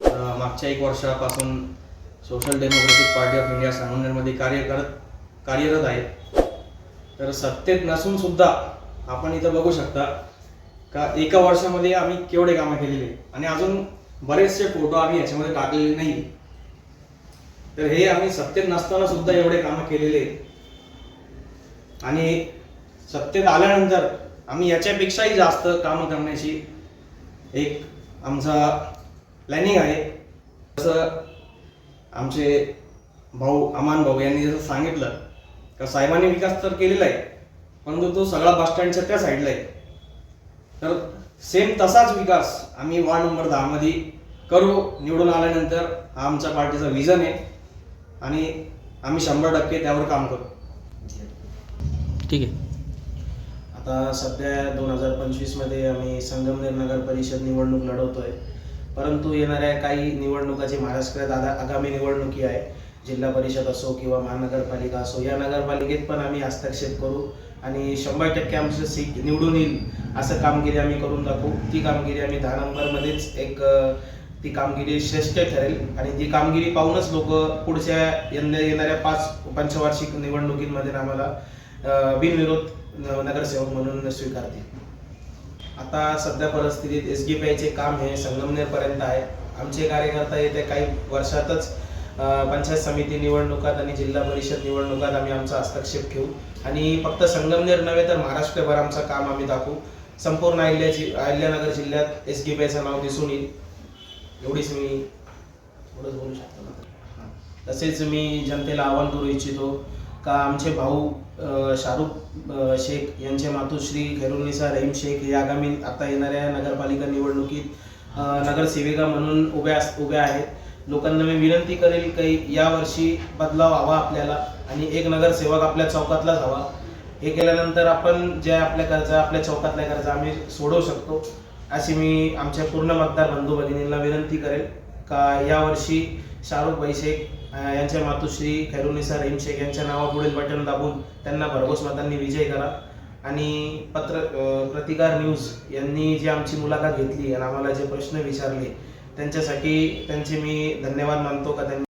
मागच्या एक वर्षापासून social democratic party of India सांगनेरमध्ये कार्य करत कार्यरत आहे. तर सत्तेत नसून सुद्धा आपण इथं बघू शकता का एका वर्षामध्ये आम्ही केवढे कामं केलेले आणि अजून बरेचसे फोटो आम्ही याच्यामध्ये टाकलेले नाही तर हे आम्ही सत्तेत नसताना सुद्धा एवढे कामं केलेले आणि सत्तेत आल्यानंतर आम्ही याच्यापेक्षाही जास्त कामं करण्याची एक आमचा प्लॅनिंग आहे. जसं आमचे भाऊ अमान भाऊ यांनी जसं सांगितलं का साहेबांनी विकास तर केलेला आहे परंतु तो सगळा बस स्टँडच्या त्या साईडला आहे. तर सेम तसाच विकास आम्ही वार्ड नंबर दहामध्ये करू. निवडून आल्यानंतर हा आमच्या पार्टीचा विजन आहे. आणि आम्ही शंभर टक्के त्यावर काम करू. ठीक आहे. आता सध्या दोन हजार पंचवीसमध्ये आम्ही संगमनेर नगर परिषद निवडणूक लढवतोय. परंतु येणाऱ्या काही निवडणुकाची महाराष्ट्रात आगा आगामी निवडणुकी आहे. जिल्हा परिषद असो किंवा महानगरपालिका असो या नगरपालिकेत पण आम्ही हस्तक्षेप करू आणि शंभर टक्के आमचं सीट निवडून येईल असं कामगिरी आम्ही करून दाखवू. ती कामगिरी आम्ही दहा नंबरमध्येच एक ती कामगिरी श्रेष्ठ ठरेल आणि ती कामगिरी पाहूनच लोक पुढच्या यंदा येणाऱ्या पाच पंचवार्षिक निवडणुकींमध्ये आम्हाला बिनविरोध न- नगरसेवक म्हणून स्वीकारतील. आता सध्या परिस्थितीत एस डी पी आयचे काम हे संगमनेरपर्यंत आहे. आमचे कार्यकर्ता येत्या काही वर्षातच पंचायत समिती निवडणुकात आणि जिल्हा परिषद निवडणुकात आम्ही आमचा हस्तक्षेप घेऊ. आणि फक्त संगमनेर नव्हे तर महाराष्ट्रभर आमचं काम आम्ही दाखवू. संपूर्ण अहिल्याची अहिल्यानगर जिल्ह्यात एस डी पी आयचं नाव दिसून येईल. एवढीच मी थोडंच बोलू शकतो. ना तसेच मी जनतेला आवाहन करू इच्छितो का आमचे भाऊ शाहरुख शेख यांचे मातोश्री खैरुनिसा रहीम शेख हे आगामी आता येणाऱ्या नगरपालिका निवडणुकीत नगरसेविका म्हणून उभ्या अस- उभ्या आहेत. लोकांना मी विनंती करेल काही यावर्षी बदलाव हवा आपल्याला आणि एक नगरसेवक आपल्या चौकातलाच हवा. हे केल्यानंतर आपण ज्या आपल्या गरजा आपल्या चौकातल्या गरजा आम्ही सोडवू शकतो. अशी मी आमच्या पूर्ण मतदार बंधू भगिनींना विनंती करेल का यावर्षी शाहरुख भाई शेख यांच्या मातोश्री खैरुनिसा रहीम शेख यांच्या नावापुढील बटन दाबून त्यांना भरघोस मतांनी विजय करा. आणि पत्र प्रतिकार न्यूज यांनी जी आमची मुलाखत घेतली आणि आम्हाला जे प्रश्न विचारले त्यांच्यासाठी त्यांचे मी धन्यवाद मानतो का त्यांनी?